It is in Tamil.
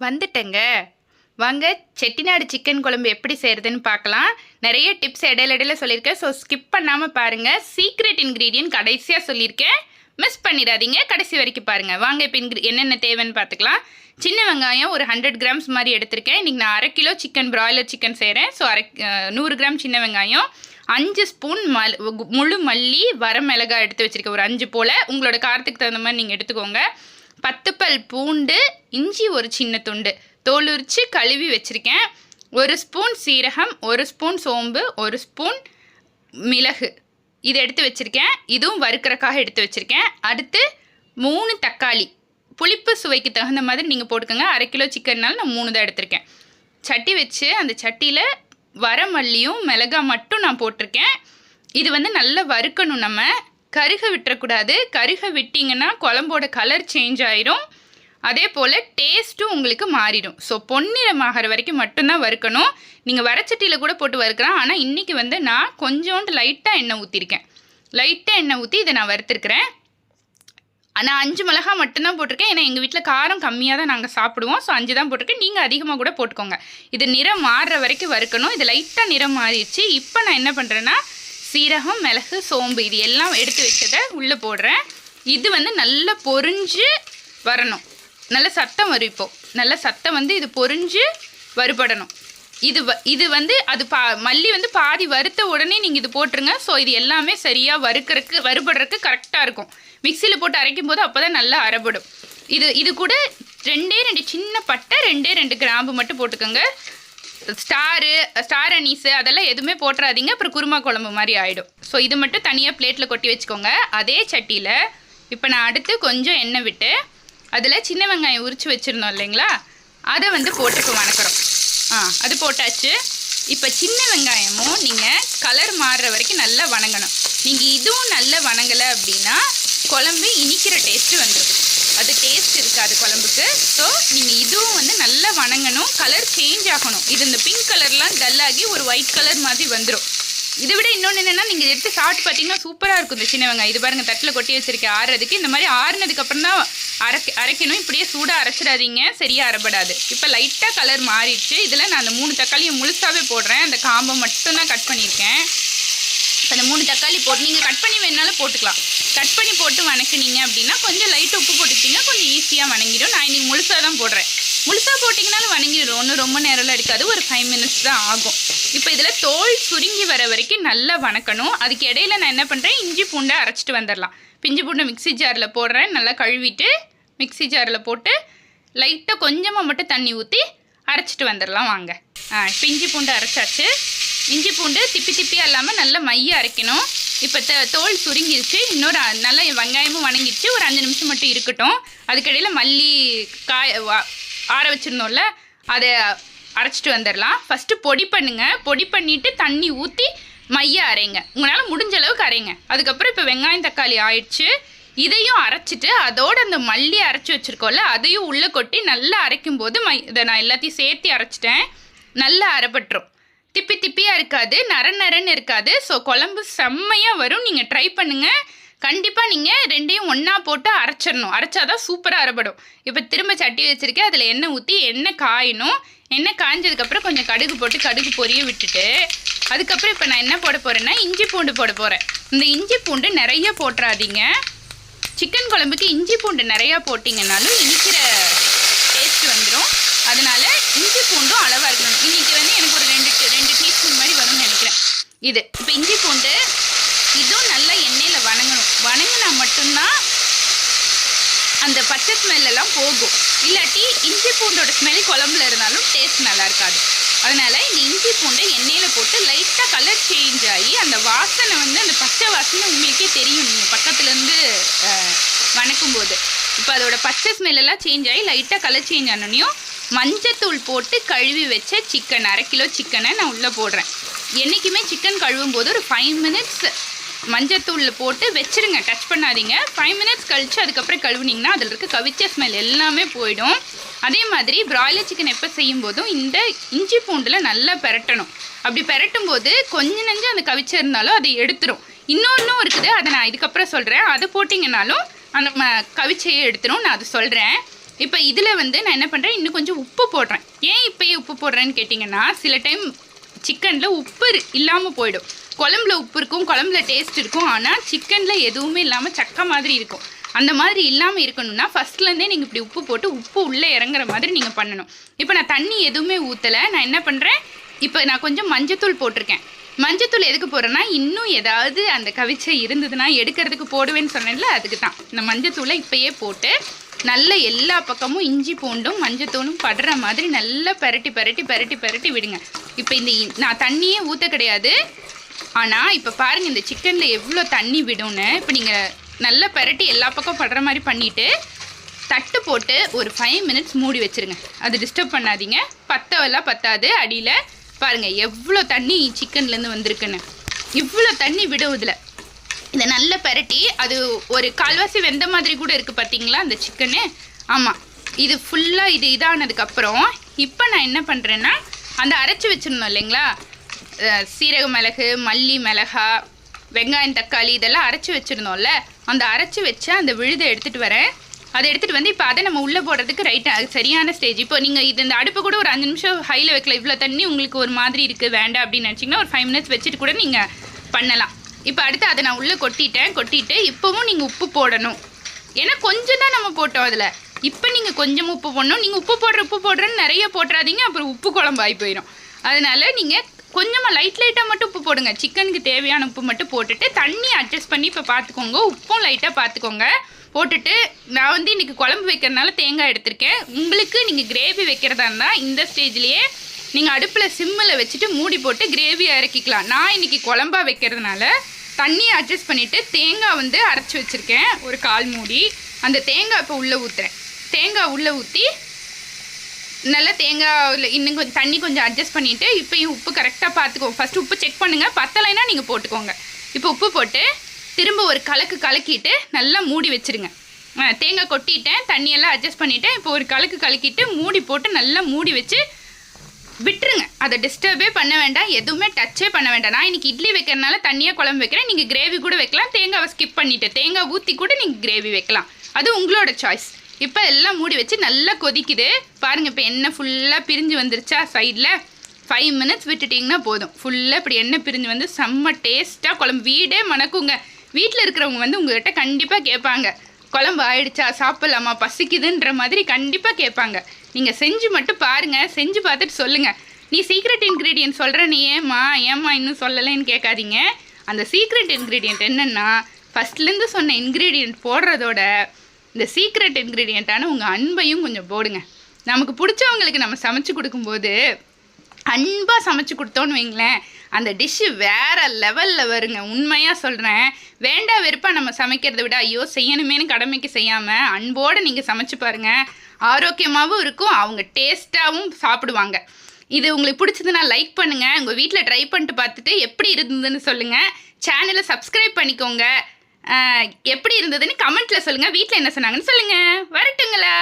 வந்துட்டேங்க. வாங்க செட்டிநாடு சிக்கன் குழம்பு எப்படி செய்கிறதுன்னு பார்க்கலாம். நிறைய டிப்ஸ் இடையில இடையில சொல்லியிருக்கேன். ஸோ ஸ்கிப் பண்ணாமல் பாருங்கள் சீக்ரெட் இன்க்ரீடியன்ட் கடைசியாக சொல்லியிருக்கேன். மிஸ் பண்ணிடாதீங்க. கடைசி வரைக்கும் பாருங்கள் வாங்க இப்போ இன்க்ரி என்னென்ன தேவைன்னு பார்த்துக்கலாம். சின்ன வெங்காயம் ஒரு ஹண்ட்ரட் கிராம்ஸ் மாதிரி எடுத்திருக்கேன். இன்றைக்கி நான் அரை கிலோ சிக்கன் பிராய்லர் சிக்கன் செய்கிறேன் ஸோ அரை நூறு கிராம் சின்ன வெங்காயம். அஞ்சு ஸ்பூன் மல் முழு மல்லி வரமிளகாய் எடுத்து வச்சுருக்கேன். ஒரு அஞ்சு போல். உங்களோட காரத்துக்கு தகுந்த மாதிரி நீங்கள் எடுத்துக்கோங்க. பத்து பல் பூண்டு இஞ்சி ஒரு சின்ன துண்டு. தோலுரிச்சு கழுவி வச்சுருக்கேன். ஒரு ஸ்பூன் சீரகம் ஒரு ஸ்பூன் சோம்பு ஒரு ஸ்பூன் மிளகு. இது எடுத்து வச்சுருக்கேன். இதுவும் வறுக்கிறக்காக எடுத்து வச்சுருக்கேன். அடுத்து மூணு தக்காளி. புளிப்பு சுவைக்கு தகுந்த மாதிரி நீங்கள் போட்டுக்கோங்க. அரை கிலோ சிக்கன்னால நான் மூணு தான் எடுத்திருக்கேன். சட்டி வச்சு அந்த சட்டியில் வரமல்லியும் மிளகா மட்டும் நான் போட்டிருக்கேன். இது வந்து நல்லா வறுக்கணும் நம்ம. கருக விட்டுறக்கூடாது கருக விட்டிங்கன்னா குழம்போட கலர் சேஞ்ச் ஆயிரும். அதே போல் டேஸ்ட்டும் உங்களுக்கு மாறிடும். ஸோ பொன்னிறமாகிற வரைக்கும் மட்டும்தான் வறுக்கணும். நீங்கள் வடச்சட்டியில் கூட போட்டு வறுக்கலாம். ஆனால் இன்றைக்கி வந்து நான் கொஞ்சோண்டு லைட்டாக எண்ணெய் ஊற்றிருக்கேன் லைட்டாக எண்ணெய் ஊற்றி இதை நான் வறுத்துருக்கிறேன். நான் அஞ்சு மிளகா மட்டும்தான் போட்டிருக்கேன். ஏன்னா எங்கள் வீட்டில் காரம் கம்மியாக தான் நாங்கள் சாப்பிடுவோம். ஸோ அஞ்சு தான் போட்டிருக்கேன். நீங்கள் அதிகமாக கூட போட்டுக்கோங்க. இது நிறம் மாறுற வரைக்கும் வறுக்கணும். இது லைட்டாக நிறம் மாறிடுச்சு. இப்போ நான் என்ன பண்ணுறேன்னா சீரகம் மிளகு சோம்பு இது எல்லாம் எடுத்து வச்சதை உள்ளே போடுறேன். இது வந்து நல்லா பொரிஞ்சு வரணும். நல்ல சத்தம் வரும் இப்போது நல்ல சத்தம் வந்து இது பொரிஞ்சு வறுபடணும். இது வ இது வந்து அது பா மல்லி வந்து பாதி வறுத்த உடனே நீங்கள் இது போட்டுருங்க. ஸோ இது எல்லாமே சரியாக வறுக்கிறதுக்கு வறுபடுறதுக்கு கரெக்டாக இருக்கும். மிக்சியில் போட்டு அரைக்கும் போது அப்போ தான் நல்லா அரைபடும். இது இது கூட ரெண்டே ரெண்டு சின்ன பட்டை ரெண்டே ரெண்டு கிராம்பு மட்டும் போட்டுக்கோங்க. ஸ்டாரு ஸ்டார் அனீஸு அதெல்லாம் எதுவுமே போட்டுறாதீங்க. அப்புறம் குருமா குழம்பு மாதிரி ஆகிடும் ஸோ இது மட்டும் தனியாக பிளேட்டில் கொட்டி வச்சுக்கோங்க. அதே சட்டியில் இப்போ நான் அடுத்து கொஞ்சம் எண்ணெய் விட்டு அதில் சின்ன வெங்காயம் உரித்து வச்சுருந்தோம் இல்லைங்களா? அதை வந்து போட்டு இப்போ வணக்கிறோம். ஆ அது போட்டாச்சு. இப்போ சின்ன வெங்காயமும் நீங்கள் கலர் மாறுற வரைக்கும் நல்லா வணங்கணும். நீங்கள் இதுவும் நல்லா வணங்கலை அப்படின்னா குழம்பு இனிக்கிற டேஸ்ட்டு வந்துடும் அது டேஸ்ட் இருக்காது குழம்புக்கு. ஸோ நீங்கள் இதுவும் வந்து நல்லா வணங்கணும். கலர் சேஞ்ச் ஆகணும். இது இந்த பிங்க் கலர்லாம் டல்லாகி ஒரு ஒயிட் கலர் மாதிரி வந்துடும் இதை விட இன்னொன்று என்னென்னா நீங்கள் எடுத்து சாப்பிட்டு பார்த்தீங்கன்னா சூப்பராக இருக்கும் இந்த சின்ன வெங்காயம். இது பாருங்கள் தட்டில் கொட்டி வச்சிருக்கேன் ஆறுறதுக்கு இந்த மாதிரி ஆறுனதுக்கப்புறம் தான் அரைக்க அரைக்கணும். இப்படியே சூடாக அரைச்சிடாதீங்க. சரியாக அரைபடாது இப்போ லைட்டாக கலர் மாறிடுச்சு. இதில் நான் அந்த மூணு தக்காளியை முழுசாகவே போடுறேன். அந்த காம்பை மட்டும்தான் கட் பண்ணியிருக்கேன். இப்போ அந்த மூணு தக்காளி போட்டு நீங்கள் கட் பண்ணி வேணாலும் போட்டுக்கலாம். கட் பண்ணி போட்டு வணக்குனீங்க அப்படின்னா கொஞ்சம் லைட் உப்பு போட்டுக்கிட்டிங்கன்னா கொஞ்சம் ஈஸியாக வணங்கிடும். நான் இன்றைக்கி முழுசாக தான் போடுறேன். முழுசாக போட்டிங்கனாலும் வணங்கிடும். ஒன்றும் ரொம்ப நேரம்லாம் இருக்காது ஒரு ஃபைவ் மினிட்ஸ் தான் ஆகும். இப்போ இதில் தோல் சுருங்கி வர வரைக்கும் நல்லா வணக்கணும். அதுக்கு இடையில நான் என்ன பண்ணுறேன் இஞ்சி பூண்டை அரைச்சிட்டு வந்துடலாம். பிஞ்சு பூண்டை மிக்ஸி ஜாரில் போடுறேன். நல்லா கழுவிட்டு மிக்ஸி ஜாரில் போட்டு லைட்டாக கொஞ்சமாக மட்டும் தண்ணி ஊற்றி அரைச்சிட்டு வந்துடலாம். வாங்க. ஆ பிஞ்சு பூண்டு அரைச்சாச்சு. இஞ்சி பூண்டு திப்பி திப்பியாக இல்லாமல் நல்லா மைய அரைக்கணும். இப்போ த தோல் சுருங்கிருச்சு. இன்னொரு நல்லா வெங்காயமும் வணங்கிடுச்சு. ஒரு அஞ்சு நிமிஷம் மட்டும் இருக்கட்டும். அதுக்கடையில் மல்லி காய வா- ஆற வச்சுருந்தோம்ல அதை அரைச்சிட்டு வந்துடலாம். ஃபஸ்ட்டு பொடி பண்ணுங்கள் பொடி பண்ணிவிட்டு தண்ணி ஊற்றி மைய அரைங்க. உங்களால் முடிஞ்ச அளவுக்கு அரைங்க. அதுக்கப்புறம் இப்போ வெங்காயம் தக்காளி ஆயிடுச்சு. இதையும் அரைச்சிட்டு அதோட அந்த மல்லி அரைச்சி வச்சுருக்கோம்ல அதையும் உள்ளே கொட்டி நல்லா அரைக்கும் போது மை இதை நான் எல்லாத்தையும் சேர்த்து அரைச்சிட்டேன். நல்லா அரைப்பட்டுரும். திப்பி திப்பியாக இருக்காது நர நரன்னு இருக்காது. ஸோ குழம்பு செம்மையாக வரும். நீங்கள் ட்ரை பண்ணுங்கள் கண்டிப்பாக நீங்கள் ரெண்டையும் ஒன்றா போட்டு அரைச்சிடணும். அரைச்சா தான் சூப்பராக அரைப்படும். இப்போ திரும்ப சட்டி வச்சுருக்கேன். அதில் எண்ணெய் ஊற்றி எண்ணெய் காயணும். எண்ணெய் காய்ஞ்சதுக்கப்புறம் கொஞ்சம் கடுகு போட்டு கடுகு பொரிய விட்டுட்டு அதுக்கப்புறம் இப்போ நான் என்ன போட போகிறேன்னா இஞ்சி பூண்டு போட போகிறேன் இந்த இஞ்சி பூண்டு நிறைய போட்டுறாதீங்க. சிக்கன் குழம்புக்கு இஞ்சி பூண்டு நிறையா போட்டிங்கனாலும் இனிக்கிற டேஸ்ட் வந்துடும் அதனால் இஞ்சி பூண்டும் அளவாக இருக்கணும். இன்றைக்கி வந்து எனக்கு ஒரு ரெண்டு இது. இப்போ இஞ்சி பூண்டு இதுவும் நல்லா எண்ணெயில் வணங்கணும். வணங்கினா மட்டும்தான் அந்த பச்சை ஸ்மெல்லாம் போகும். இல்லாட்டி இஞ்சி பூண்டோட ஸ்மெல் குழம்புல இருந்தாலும் டேஸ்ட் நல்லா இருக்காது. அதனால் இந்த இஞ்சி பூண்டை எண்ணெயில் போட்டு லைட்டாக கலர் சேஞ்ச் ஆகி அந்த வாசனை வந்து அந்த பச்சை வாசனை உங்களுக்கே தெரியும். நீங்கள் பக்கத்துலேருந்து வணக்கும் போது இப்போ அதோட பச்சை ஸ்மெல்லாம் சேஞ்ச் ஆகி லைட்டாக கலர் சேஞ்ச் ஆனோனையும் மஞ்சத்தூள் போட்டு கழுவி வச்ச சிக்கன் அரை கிலோ சிக்கனை நான் உள்ளே போடுறேன். என்றைக்குமே சிக்கன் கழுவும் போது ஒரு ஃபைவ் மினிட்ஸ் மஞ்சத்தூளில் போட்டு வச்சிருங்க. டச் பண்ணாதீங்க. ஃபைவ் மினிட்ஸ் கழித்து அதுக்கப்புறம் கழுவுனீங்கன்னா அதில் இருக்க கவிச்ச ஸ்மெல் எல்லாமே போயிடும். அதே மாதிரி பிராய்லர் சிக்கன் எப்போ செய்யும் போதும் இந்த இஞ்சி பூண்டில் நல்லா பெரட்டணும். அப்படி பெரட்டும் போது கொஞ்ச நஞ்சு அந்த கவிச்ச இருந்தாலும் அதை எடுத்துரும். இன்னொன்றும் இருக்குது. அதை நான் இதுக்கப்புறம் சொல்கிறேன் அதை போட்டிங்கனாலும் அந்த ம கவிச்சையை எடுத்துரும். நான் அது சொல்கிறேன் இப்போ இதில் வந்து நான் என்ன பண்ணுறேன் இன்னும் கொஞ்சம் உப்பு போடுறேன். ஏன் இப்போயே உப்பு போடுறேன்னு கேட்டிங்கன்னா சில டைம் சிக்கனில் உப்பு இல்லாமல் போயிடும். குழம்புல உப்பு இருக்கும் குழம்புல டேஸ்ட் இருக்கும். ஆனால் சிக்கனில் எதுவுமே இல்லாமல் சக்க மாதிரி இருக்கும். அந்த மாதிரி இல்லாமல் இருக்கணும்னா ஃபஸ்ட்லேருந்தே நீங்கள் இப்படி உப்பு போட்டு உப்பு உள்ளே இறங்குற மாதிரி நீங்கள் பண்ணணும். இப்போ நான் தண்ணி எதுவுமே ஊற்றலை நான் என்ன பண்ணுறேன் இப்போ நான் கொஞ்சம் மஞ்சத்தூள் போட்டிருக்கேன். மஞ்சத்தூள் எதுக்கு போடுறேன்னா இன்னும் ஏதாவது அந்த கவிச்சை இருந்ததுன்னா எடுக்கிறதுக்கு போடுவேன்னு சொன்னேன்ல அதுக்கு தான் இந்த மஞ்சத்தூளை இப்போயே போட்டு நல்ல எல்லா பக்கமும் இஞ்சி பூண்டும் மஞ்சத்தூளும் படுற மாதிரி நல்லா பரட்டி பரட்டி பரட்டி பரட்டி விடுங்க. இப்போ இந்த நான் தண்ணியே ஊற்ற கிடையாது. ஆனால் இப்போ பாருங்கள் இந்த சிக்கனில் எவ்வளோ தண்ணி விடும்னு. இப்போ நீங்கள் நல்லா பரட்டி எல்லா பக்கம் படுற மாதிரி பண்ணிவிட்டு தட்டு போட்டு ஒரு ஃபைவ் மினிட்ஸ் மூடி வச்சிருங்க. அது டிஸ்டர்ப் பண்ணாதீங்க. பத்தவெல்லாம் பத்தாது. அடியில் பாருங்கள் எவ்வளோ தண்ணி சிக்கன்லேருந்து வந்திருக்குன்னு. இவ்வளோ தண்ணி விடும் இதில் இதை நல்லா பரட்டி அது ஒரு கால்வாசி வெந்த மாதிரி கூட இருக்குது பார்த்தீங்களா அந்த சிக்கனு ஆமாம் இது ஃபுல்லாக இது இதானதுக்கப்புறம் இப்போ நான் என்ன பண்ணுறேன்னா அந்த அரைச்சி வச்சுருந்தோம் இல்லைங்களா? சீரக மிளகு மல்லி மிளகா வெங்காயம் தக்காளி இதெல்லாம் அரைச்சி வச்சுருந்தோம்ல அந்த அரைச்சி வச்சு அந்த விழுதை எடுத்துகிட்டு வரேன். அதை எடுத்துகிட்டு வந்து இப்போ அதை நம்ம உள்ளே போடுறதுக்கு ரைட்டாக சரியான ஸ்டேஜ் இப்போ நீங்கள் இது இந்த அடுப்பு கூட ஒரு அஞ்சு நிமிஷம் ஹையில் வைக்கல இவ்வளோ தண்ணி உங்களுக்கு ஒரு மாதிரி இருக்குது வேண்டாம் அப்படின்னு நினச்சிங்கன்னா ஒரு ஃபைவ் மினிட்ஸ் வச்சுட்டு கூட நீங்கள் பண்ணலாம். இப்போ அடுத்து அதை நான் உள்ளே கொட்டிட்டேன். கொட்டிட்டு இப்போவும் நீங்கள் உப்பு போடணும். ஏன்னா கொஞ்சம் தான் நம்ம போட்டோம் அதில். இப்போ நீங்கள் கொஞ்சம் உப்பு போடணும். நீங்கள் உப்பு போடுற உப்பு போடுறேன்னு நிறைய போட்டுறாதீங்க. அப்புறம் உப்பு குழம்பு ஆகி போயிடும் அதனால நீங்கள் கொஞ்சமாக லைட் லைட்டாக மட்டும் உப்பு போடுங்க. சிக்கனுக்கு தேவையான உப்பு மட்டும் போட்டுட்டு தண்ணி அட்ஜஸ்ட் பண்ணி இப்போ பார்த்துக்கோங்க உப்பும் லைட்டாக பார்த்துக்கோங்க போட்டுட்டு நான் வந்து இன்றைக்கி குழம்பு வைக்கிறதுனால தேங்காய் எடுத்திருக்கேன். உங்களுக்கு நீங்கள் கிரேவி வைக்கிறதா இருந்தால் இந்த ஸ்டேஜ்லேயே நீங்கள் அடுப்பில் சிம்மில் வச்சுட்டு மூடி போட்டு கிரேவி இறக்கிக்கலாம். நான் இன்றைக்கி குழம்பா வைக்கிறதுனால தண்ணியை அட்ஜஸ்ட் பண்ணிவிட்டு தேங்காய் வந்து அரைச்சி வச்சுருக்கேன். ஒரு கால் மூடி. அந்த தேங்காய் இப்போ உள்ளே ஊற்றுறேன் தேங்காய் உள்ளே ஊற்றி நல்லா தேங்காயில் இன்னும் கொஞ்சம் தண்ணி கொஞ்சம் அட்ஜஸ்ட் பண்ணிவிட்டு இப்போயும் உப்பு கரெக்டாக பார்த்துக்கோங்க ஃபஸ்ட்டு உப்பு செக் பண்ணுங்கள் பத்தலைன்னா நீங்கள் போட்டுக்கோங்க. இப்போ உப்பு போட்டு திரும்ப ஒரு கலக்கு கலக்கிட்டு நல்லா மூடி வச்சிருங்க. தேங்காய் கொட்டிட்டேன். தண்ணியெல்லாம் அட்ஜஸ்ட் பண்ணிவிட்டேன் இப்போ ஒரு கலக்கு கலக்கிட்டு மூடி போட்டு நல்லா மூடி வச்சு விட்டுருங்க. அதை டிஸ்டர்பே பண்ண வேண்டாம். எதுவுமே டச்சே பண்ண வேண்டாம். நான் இன்றைக்கி இட்லி வைக்கிறனால தனியாக குழம்பு வைக்கிறேன். நீங்கள் கிரேவி கூட வைக்கலாம். தேங்காவை ஸ்கிப் பண்ணிவிட்டு தேங்காய் ஊற்றி கூட நீங்கள் கிரேவி வைக்கலாம். அது உங்களோட சாய்ஸ் இப்போ எல்லாம் மூடி வச்சு நல்லா கொதிக்குது. பாருங்கள் இப்போ எண்ணெய் ஃபுல்லாக பிரிஞ்சு வந்துருச்சா சைடில் ஃபைவ் மினிட்ஸ் விட்டுட்டிங்கன்னா போதும். ஃபுல்லாக இப்படி எண்ணெய் பிரிஞ்சு வந்து செம்ம டேஸ்ட்டாக குழம்பு. வீடே மணக்குங்க. வீட்டில் இருக்கிறவங்க வந்து உங்கள்கிட்ட கண்டிப்பாக கேட்பாங்க. குழம்பு ஆயிடுச்சா? சாப்பிட்லாமா? பசிக்குதுன்ற மாதிரி கண்டிப்பாக கேட்பாங்க. நீங்கள் செஞ்சு மட்டும் பாருங்கள் செஞ்சு பார்த்துட்டு சொல்லுங்கள் நீ சீக்ரெட் இன்க்ரீடியன்ட் சொல்கிற நீ ஏம்மா ஏம்மா இன்னும் சொல்லலைன்னு கேட்காதீங்க. அந்த சீக்ரெட் இன்க்ரீடியன்ட் என்னென்னா ஃபஸ்ட்லேருந்து சொன்ன இன்க்ரீடியன்ட் போடுறதோட இந்த சீக்ரெட் இன்க்ரீடியண்ட்டான உங்கள் அன்பையும் கொஞ்சம் போடுங்க. நமக்கு பிடிச்சவங்களுக்கு நம்ம சமைச்சு கொடுக்கும்போது அன்பாக சமைச்சு கொடுத்தோன்னு வைங்களேன் அந்த டிஷ்ஷு வேறு லெவலில் வருங்க. உண்மையாக சொல்கிறேன் வேண்டா வெறுப்பாக நம்ம சமைக்கிறத விட ஐயோ செய்யணுமேனு கடமைக்கு செய்யாமல் அன்போடு நீங்கள் சமைச்சு பாருங்கள் ஆரோக்கியமாகவும் இருக்கும் அவங்க டேஸ்ட்டாகவும் சாப்பிடுவாங்க. இது உங்களுக்கு பிடிச்சதுன்னா லைக் பண்ணுங்கள் உங்கள் வீட்டில் ட்ரை பண்ணிட்டு பார்த்துட்டு எப்படி இருந்ததுன்னு சொல்லுங்கள் சேனலை சப்ஸ்கிரைப் பண்ணிக்கோங்க. எப்படி இருந்ததுன்னு கமெண்ட்டில் சொல்லுங்கள் வீட்டில் என்ன சொன்னாங்கன்னு சொல்லுங்கள் வரட்டுங்களா?